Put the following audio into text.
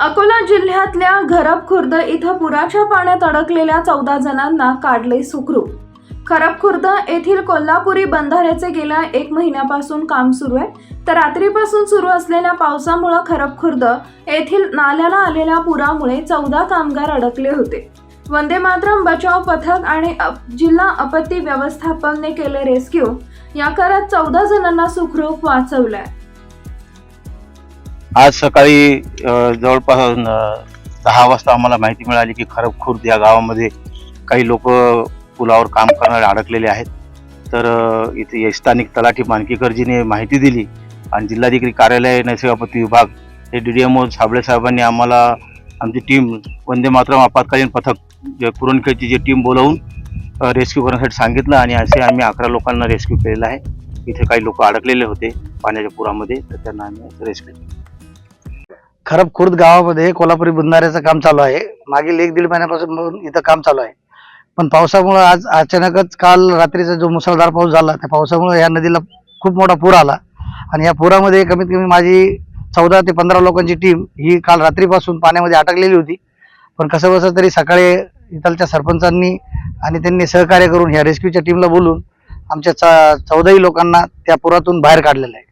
अकोला जिल्ह्यातल्या घरब खुर्द इथं पुराच्या पाण्यात अडकलेल्या चौदा जणांना काढले सुखरूप. खरबखुर्द येथील कोल्हापुरी बंधाऱ्याचे गेल्या एक महिन्यापासून काम सुरू आहे. तर रात्रीपासून सुरू असलेल्या पावसामुळे खरबखुर्द येथील नाल्याला आलेल्या पुरामुळे चौदा कामगार अडकले होते. वंदे मातरम बचाव पथक आणि अप- जिल्हा आपत्ती व्यवस्थापनने केले रेस्क्यू. या करत चौदा जणांना सुखरूप वाचवलंय. आज सकाळी जवळपास दहा वाजता आम्हाला माहिती मिळाली की खरब खुर्द या गावामध्ये काही लोक पुलावर काम करणारे अडकलेले आहेत. तर इथे स्थानिक तलाठी मानकीकरजीने माहिती दिली आणि जिल्हाधिकारी कार्यालय नैसर्गिक विभाग हे D D M O Sable साहेबांनी आम्हाला आमची टीम वंदे मातरम आपत्कालीन पथक जे जी टीम बोलवून रेस्क्यू करण्यासाठी सांगितलं आणि असे आम्ही अकरा लोकांना रेस्क्यू केलेलं आहे. इथे काही लोक अडकलेले होते पाण्याच्या पुरामध्ये तर त्यांना आम्ही रेस्क्यू खरब खुर्द गावामध्ये कोल्हापुरी बुंधाऱ्याचं काम चालू आहे. मागील एक दीड महिन्यापासून इथं काम चालू आहे. पण पावसामुळं आज अचानकच काल रात्रीचा जो मुसळधार पाऊस झाला त्या पावसामुळे या नदीला खूप मोठा पूर आला. आणि या पुरामध्ये कमीत कमी माझी चौदा ते पंधरा लोकांची टीम ही काल रात्रीपासून पाण्यामध्ये अटकलेली होती. पण कसं बसं तरी सकाळी इथलच्या सरपंचांनी आणि त्यांनी सहकार्य करून ह्या रेस्क्यूच्या टीमला बोलून आमच्या च चौदाही लोकांना त्या पुरातून बाहेर काढलेलं आहे.